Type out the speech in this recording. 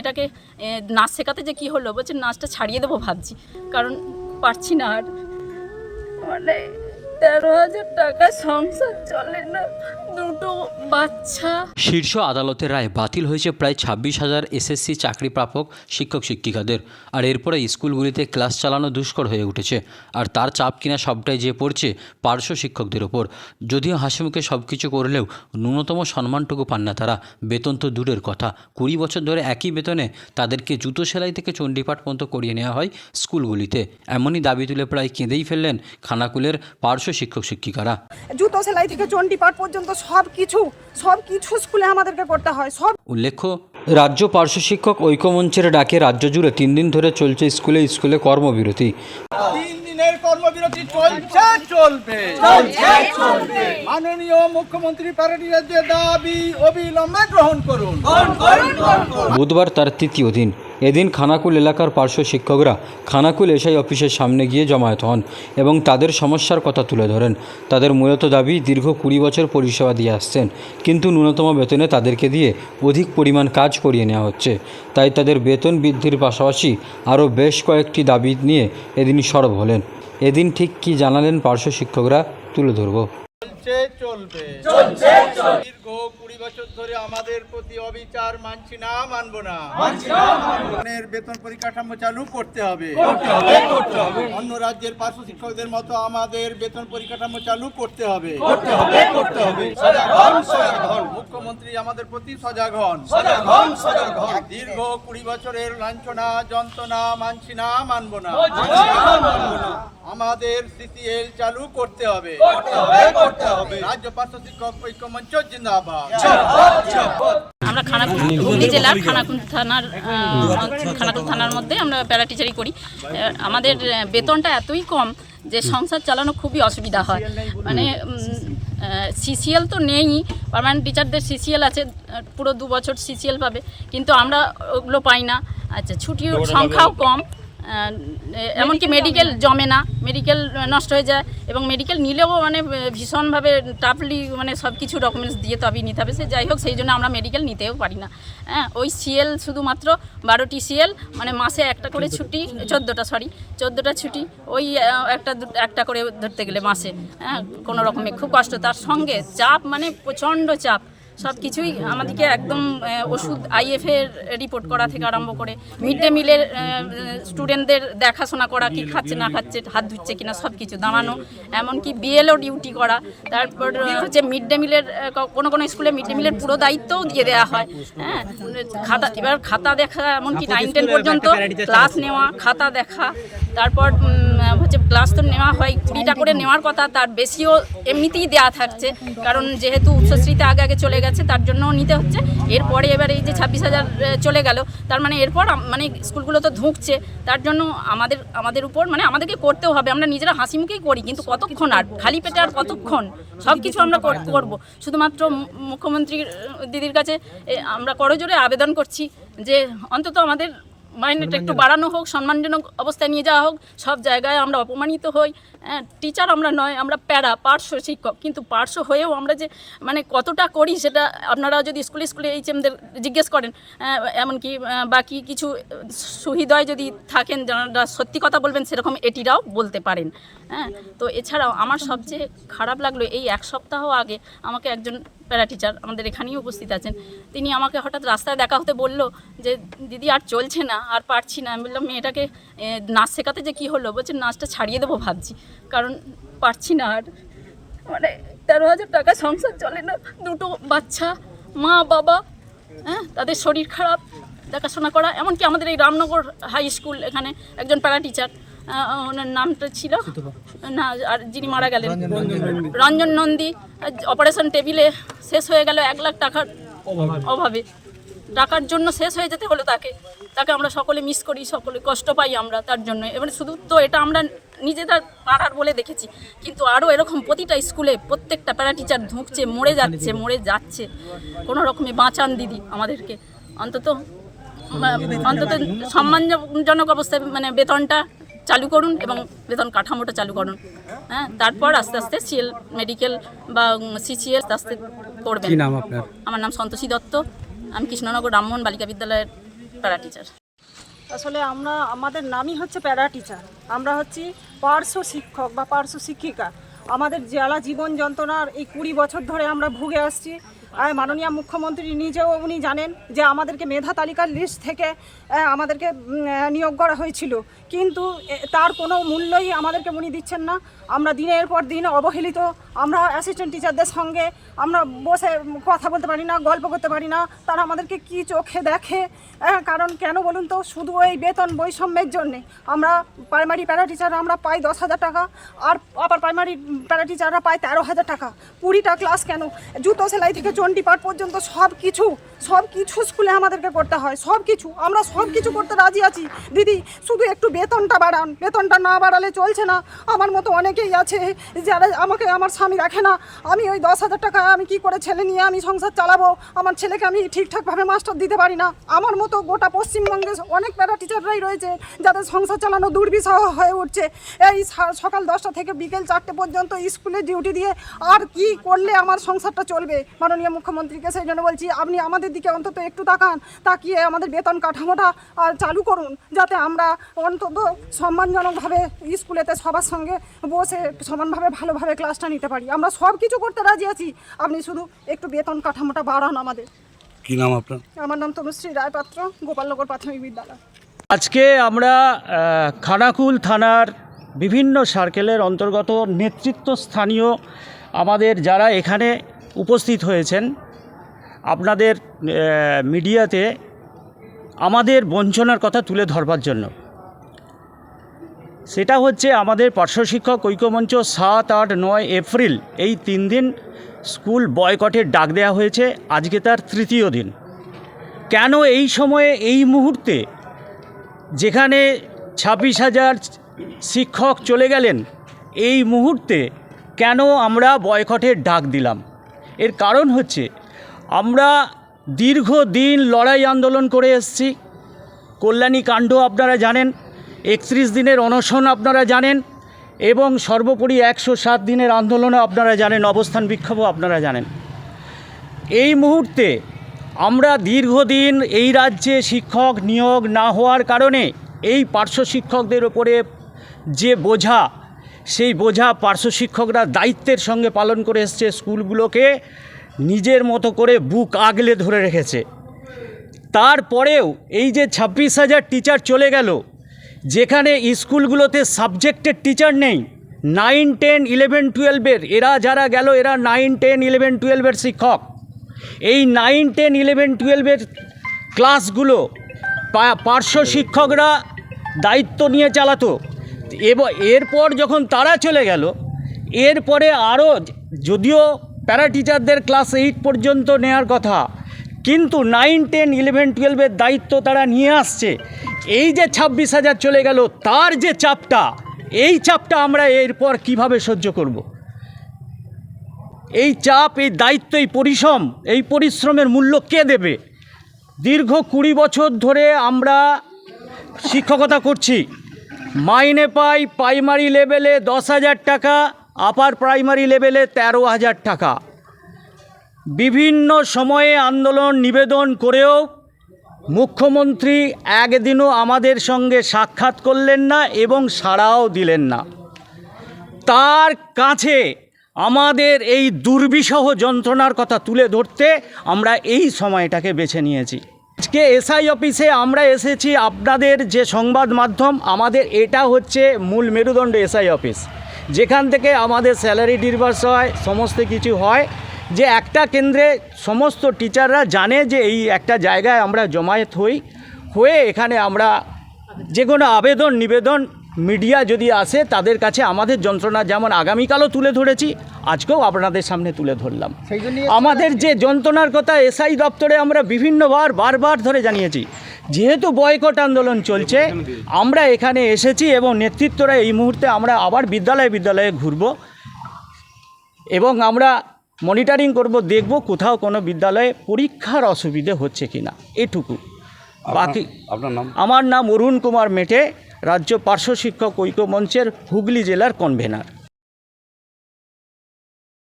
মেয়েটাকে নাচ শেখাতে যে কি হলো, বলছে নাচটা ছাড়িয়ে দেবো ভাবছি। কারণ পারছি না আর। মানে তেরো হাজার টাকা সংসার চলে না। দুটো বাচ্চা। শীর্ষ আদালতের রায় বাতিল হয়েছে প্রায় ছাব্বিশ হাজার এসএসসি চাকরি প্রাপক শিক্ষক শিক্ষিকাদের। আর এরপরে স্কুলগুলিতে ক্লাস চালানো দুষ্কর হয়ে উঠেছে। আর তার চাপ কিনা সবটাই যে পড়ছে পার্শ্ব শিক্ষকদের ওপর। যদিও হাসিমুখে সব কিছু করলেও ন্যূনতম সম্মানটুকু পান না তারা। বেতন তো দূরের কথা। কুড়ি বছর ধরে একই বেতনে তাদেরকে জুতো সেলাই থেকে চণ্ডীপাঠ পর্যন্ত করিয়ে নেওয়া হয় স্কুলগুলিতে। এমনই দাবি তুলে প্রায় কেঁদেই ফেললেন খানাকুলের পার্শ্ব শিক্ষক শিক্ষিকারা। জুতো সেলাই থেকে চণ্ডীপাঠ পর্যন্ত সব কিছু সব কিছু স্কুলে আমাদেরকে করতে হয় সব উল্লেখ্য রাজ্য পার্শ্ব শিক্ষক ঐক্যমঞ্চের ডাকে রাজ্য জুড়ে তিন দিন ধরে চলছে স্কুলে স্কুলে কর্মবিরতি। তিন দিনের কর্মবিরতি চলছে চলবে। মাননীয় মুখ্যমন্ত্রী যে দাবি অবিলম্বে গ্রহণ করুন। বুধবার তার তৃতীয় দিন। এদিন খানাকুল এলাকার পার্শ্ব শিক্ষকরা খানাকুল এসআই অফিসের সামনে গিয়ে জমায়েত হন এবং তাদের সমস্যার কথা তুলে ধরেন। তাদের মূলত দাবি দীর্ঘ কুড়ি বছর পরিষেবা দিয়ে আসছেন কিন্তু ন্যূনতম বেতনে তাদেরকে দিয়ে অধিক পরিমাণ কাজ করিয়ে নেওয়া হচ্ছে। তাই তাদের বেতন বৃদ্ধির পাশাপাশি আরও বেশ কয়েকটি দাবি নিয়ে এদিন সরব হলেন। এদিন ঠিক কী জানালেন পার্শ্ব শিক্ষকরা তুলে ধরবো। চলছে চলবে। চলছে বছর ধরে আমাদের প্রতি অবিচার মানছি না মানব না। বেতন পরিকাঠামো চালু করতে হবে। অন্য রাজ্যের পার্শ্ব শিক্ষকদের মতো আমাদের বেতন পরিকাঠামো চালু করতে হবে। মুখ্যমন্ত্রী আমাদের প্রতি সজাগ হন দীর্ঘ কুড়ি বছরের লাঞ্ছনা যন্ত্রণা মানছি না মানব না। আমাদের সিসিএল চালু করতে হবে। করতে হবে রাজ্য পার্শ্ব শিক্ষক ঐক্য মঞ্চ জিন্দাবাদ। আমরা খানাকুল হুগলি জেলার খানাকুল থানার খানাকুল থানার মধ্যে আমরা প্যারা টিচারি করি আমাদের বেতনটা এতই কম যে সংসার চালানো খুবই অসুবিধা হয়। মানে সিসিএল তো নেই পার্মানেন্ট টিচারদের সিসিএল আছে পুরো দু বছর সিসিএল পাবে। কিন্তু আমরা ওগুলো পাই না। আচ্ছা ছুটির সংখ্যাও কম। এমনকি মেডিকেল জমে না। মেডিকেল নষ্ট হয়ে যায় এবং মেডিকেল নিলেও মানে ভীষণভাবে টাফলি মানে সব কিছু ডকুমেন্টস দিয়ে তবেই নিতে হবে। সে যাই হোক সেই জন্য আমরা মেডিকেল নিতেও পারি না। হ্যাঁ ওই সিএল শুধুমাত্র বারোটি সিএল মানে মাসে একটা করে ছুটি চোদ্দোটা সরি চোদ্দোটা ছুটি ওই একটা একটা করে ধরতে গেলে মাসে। হ্যাঁ কোনো রকমে খুব কষ্ট। তার সঙ্গে চাপ মানে প্রচণ্ড চাপ। সব কিছুই আমাদেরকে একদম ওষুধ আইএফের রিপোর্ট করা থেকে আরম্ভ করে মিড ডে মিলের স্টুডেন্টদের দেখাশোনা করা কি খাচ্ছে না খাচ্ছে হাত ধুচ্ছে কিনা সব কিছু দাঁড়ানো এমনকি বিএলও ডিউটি করা তারপর হচ্ছে মিড ডে মিলের কোনো কোনো স্কুলে মিড ডে মিলের পুরো দায়িত্বও দিয়ে দেওয়া হয়। হ্যাঁ খাতা এবার খাতা দেখা এমনকি নাইন টেন পর্যন্ত ক্লাস নেওয়া খাতা দেখা তারপর হচ্ছে ক্লাস তো নেওয়া হয়, কুড়িটা করে নেওয়ার কথা, তার বেশিও এমনিতেই দেওয়া থাকছে। কারণ যেহেতু উচ্চশ্রীতে আগে আগে চলে গেছে, তার জন্য নিতে হচ্ছে। এরপরে এবার এই যে ছাব্বিশ হাজার চলে গেল, তার মানে এরপর মানে স্কুলগুলো তো ধুঁকছে, তার জন্য আমাদের আমাদের উপর মানে আমাদেরকে করতেও হবে, আমরা নিজেরা হাসি মুখেই করি, কিন্তু কতক্ষণ আর, খালি পেটে আর কতক্ষণ? সব কিছু আমরা কর- করব। শুধুমাত্র মু- মুখ্যমন্ত্রীর, দিদির কাছে আমরা করজোরে আবেদন করছি যে অন্তত আমাদের মাইনেটা একটু বাড়ানো হোক সম্মানজনক অবস্থায় নিয়ে যাওয়া হোক সব জায়গায় আমরা অপমানিত হই। হ্যাঁ টিচার আমরা নয় আমরা প্যারা পার্শ্ব শিক্ষক। কিন্তু পার্শ্ব হয়েও আমরা যে মানে কতটা করি সেটা আপনারা যদি স্কুলে স্কুলে এইচ এমদের জিজ্ঞেস করেন আহ, এমনকি বাকি কিছু সুহৃদয় যদি থাকেন যারা সত্যি কথা বলবেন সেরকম এটিরাও বলতে পারেন। হ্যাঁ তো এছাড়াও আমার সবচেয়ে খারাপ লাগল এই এক সপ্তাহ আগে আমাকে একজন প্যারা টিচার আমাদের এখানেই উপস্থিত আছেন। তিনি আমাকে হঠাৎ রাস্তায় দেখা হতে বলল যে, দিদি, আর চলছে না, আর পারছি না। আমি বললাম, মেয়েটাকে নাচ শেখাতে যে কি হলো? বলছে, নাচটা ছাড়িয়ে দেবো ভাবছি, কারণ পারছি না আর। মানে তেরো হাজার টাকা সংসার চলে না, দুটো বাচ্চা, মা, বাবা হ্যাঁ তাদের শরীর খারাপ, দেখাশোনা করা, এমনকি আমাদের এই রামনগর হাই স্কুল এখানে একজন প্যারা টিচার। ওনার নামটা ছিল। না আর যিনি মারা গেলেন। রঞ্জন নন্দী। অপারেশন টেবিলে শেষ হয়ে গেল এক লাখ টাকার অভাবে। টাকার জন্য শেষ হয়ে যেতে হলো তাকে। তাকে আমরা সকলে মিস করি সকলে কষ্ট পাই আমরা তার জন্য। এবারে শুধু তো এটা আমরা নিজেদের পাড়ার বলে দেখেছি। কিন্তু আরও এরকম প্রতিটা স্কুলে প্রত্যেকটা প্যারা টিচার ধুঁকছে মরে যাচ্ছে মরে যাচ্ছে। কোনো রকমে বাঁচান দিদি আমাদেরকে। অন্তত অন্তত সম্মানজনক অবস্থায় মানে বেতনটা চালু করুন এবং বেতন কাঠামোটা চালু করুন। হ্যাঁ তারপর আস্তে আস্তে সিএল মেডিকেল বা সিসিএল আস্তে আস্তে করবেন। নাম আপনার? আমার নাম সন্তোষী দত্ত। আমি কৃষ্ণনগর রামমোহন বালিকা বিদ্যালয়ের প্যারা টিচার। আসলে আমরা আমাদের নামই হচ্ছে প্যারা টিচার। আমরা হচ্ছি পার্শ্ব শিক্ষক বা পার্শ্ব শিক্ষিকা। আমাদের জ্বালা জীবন যন্ত্রণার এই কুড়ি বছর ধরে আমরা ভুগে আসছি। মাননীয় মুখ্যমন্ত্রী নিজেও উনি জানেন যে আমাদেরকে মেধা তালিকার লিস্ট থেকে আমাদেরকে নিয়োগ করা হয়েছিল। কিন্তু তার কোনো মূল্যই আমাদেরকে উনি দিচ্ছেন না। আমরা দিনের পর দিন অবহেলিত, আমরা অ্যাসিস্ট্যান্ট টিচারদের সঙ্গে, আমরা বসে কথা বলতে পারি না, গল্প করতে পারি না। তারা আমাদেরকে কি চোখে দেখে? কারণ কেন বলুন তো, শুধু এই বেতন বৈষম্যের জন্যে। আমরা প্রাইমারি প্যারা টিচাররা আমরা পাই দশ হাজার টাকা, আর আপার প্রাইমারি প্যারা টিচাররা পায় তেরো হাজার টাকা। কুড়িটা ক্লাস কেন? জুতো সেলাই থেকে চণ্ডী পাঠ পর্যন্ত সব কিছু সব কিছু স্কুলে আমাদেরকে করতে হয়, সব কিছু। আমরা সব কিছু করতে রাজি আছি। দিদি, শুধু একটু বেতনটা বাড়ান। বেতনটা না বাড়ালে চলছে না। আমার মতো অনেকেই আছে যারা আমাকে, আমার স্বামী রাখে না। আমি ওই দশ হাজার টাকা আমি কি করে ছেলে নিয়ে আমি সংসার চালাবো? আমার ছেলেকে আমি ঠিকঠাকভাবে মাস্টার দিতে পারি না। আমার মতো গোটা পশ্চিমবঙ্গে অনেক প্যারা টিচাররাই রয়েছে যাদের সংসার চালানো দুর্বিষহ হয়ে উঠছে। এই সকাল দশটা থেকে বিকেল চারটে পর্যন্ত স্কুলে ডিউটি দিয়ে আর কি করলে আমার সংসারটা চলবে? মাননীয় মুখ্যমন্ত্রীকে সেই জন্য বলছি আপনি আমাদের দিকে অন্তত একটু তাকান তাকিয়ে আমাদের বেতন কাঠামোটা চালু করুন যাতে আমরা অন্তত সম্মানজনকভাবে স্কুলেতে সবার সঙ্গে বসে সমানভাবে ভালোভাবে ক্লাসটা নিতে পারি। আমরা সব কিছু করতে রাজি আছি আপনি শুধু একটু বেতন কাঠামোটা বাড়ান আমাদের। কি নাম আপনার? আমার নাম তনুশ্রী রায়পাত্র গোপালনগর প্রাথমিক বিদ্যালয়। আজকে আমরা খানাকুল থানার বিভিন্ন সার্কেলের অন্তর্গত নেতৃত্ব স্থানীয় আমাদের যারা এখানে উপস্থিত হয়েছেন। আপনাদের মিডিয়াতে আমাদের বঞ্চনার কথা তুলে ধরবার জন্য। সেটা হচ্ছে আমাদের পার্শ্ব শিক্ষক ঐক্যমঞ্চ সাত আট নয় এপ্রিল এই তিন দিন স্কুল বয়কটের ডাক দেওয়া হয়েছে। আজকে তার তৃতীয় দিন। কেন এই সময়ে, এই মুহূর্তে যেখানে ছাব্বিশ হাজার শিক্ষক চলে গেলেন, এই মুহূর্তে কেন আমরা বয়কটের ডাক দিলাম? এর কারণ হচ্ছে আমরা দীর্ঘদিন লড়াই আন্দোলন করে এসেছি। কল্যাণী কাণ্ড আপনারা জানেন, একত্রিশ দিনের অনশন আপনারা জানেন, এবং সর্বোপরি একশো সাত দিনের আন্দোলনও আপনারা জানেন, অবস্থান বিক্ষোভও আপনারা জানেন। এই মুহূর্তে আমরা দীর্ঘদিন এই রাজ্যে শিক্ষক নিয়োগ না হওয়ার কারণে এই পার্শ্ব শিক্ষকদের ওপরে যে বোঝা সেই বোঝা পার্শ্ব শিক্ষকরা দায়িত্বের সঙ্গে পালন করে এসছে স্কুলগুলোকে, নিজের মতো করে বুক আগলে ধরে রেখেছে। তারপরেও এই যে ছাব্বিশ হাজার টিচার চলে গেল, যেখানে স্কুলগুলোতে সাবজেক্টের টিচার নেই, নাইন, টেন, ইলেভেন, টুয়েলভের, এরা যারা গেল এরা নাইন, টেন, ইলেভেন, টুয়েলভের শিক্ষক। এই নাইন, টেন, ইলেভেন, টুয়েলভের ক্লাসগুলো পার্শ্ব শিক্ষকরা দায়িত্ব নিয়ে চালাতো। এবং, এরপর যখন তারা চলে গেল, এরপরে আরও যদিও প্যারা টিচারদের ক্লাস এইট পর্যন্ত নেওয়ার কথা, কিন্তু নাইন টেন ইলেভেন টুয়েলভের দায়িত্ব তারা নিয়ে আসছে। এই যে ছাব্বিশ হাজার চলে গেল, তার যে চাপটা, এই চাপটা আমরা এরপর কীভাবে সহ্য করব। এই চাপ, এই দায়িত্ব, এই পরিশ্রম, এই পরিশ্রমের মূল্য কে দেবে? দীর্ঘ কুড়ি বছর ধরে আমরা শিক্ষকতা করছি। মাইনে পাই প্রাইমারি লেভেলে দশ হাজার টাকা, আপার প্রাইমারি লেভেলে তেরো হাজার টাকা। বিভিন্ন সময়ে আন্দোলন নিবেদন করেও মুখ্যমন্ত্রী একদিনও আমাদের সঙ্গে সাক্ষাৎ করলেন না এবং সাড়াও দিলেন না। তার কাছে আমাদের এই দুর্বিষহ যন্ত্রণার কথা তুলে ধরতে আমরা এই সময়টাকে বেছে নিয়েছি। আজকে এসআই অফিসে আমরা এসেছি আপনাদের যে সংবাদ মাধ্যম, আমাদের এটা হচ্ছে মূল মেরুদণ্ড এসআই অফিস। যেখান থেকে আমাদের স্যালারি ডিভার্স হয়, সমস্ত কিছু হয়, যে একটা কেন্দ্রে সমস্ত টিচাররা জানে যে এই একটা জায়গায় আমরা জমায়েত হই, হয়ে এখানে আমরা যে কোনো আবেদন, নিবেদন মিডিয়া যদি আসে তাদের কাছে আমাদের যন্ত্রণা যেমন আগামীকালও তুলে ধরেছি আজকেও আপনাদের সামনে তুলে ধরলাম। আমাদের যে যন্ত্রণার কথা এসআই দপ্তরে আমরা বিভিন্নবার বারবার ধরে জানিয়েছি যেহেতু বয়কট আন্দোলন চলছে আমরা এখানে এসেছি এবং নেতৃত্বরা এই মুহূর্তে আমরা আবার বিদ্যালয়ে বিদ্যালয়ে ঘুরব এবং আমরা মনিটরিং করব দেখব কোথাও কোনো বিদ্যালয়ে পরীক্ষার অসুবিধে হচ্ছে কিনা এটুকু। বাকি আপনার নাম? আমার নাম অরুণ কুমার মেটে। রাজ্য পার্শ্ব শিক্ষক ঐক্য মঞ্চের হুগলি জেলার কনভেনার।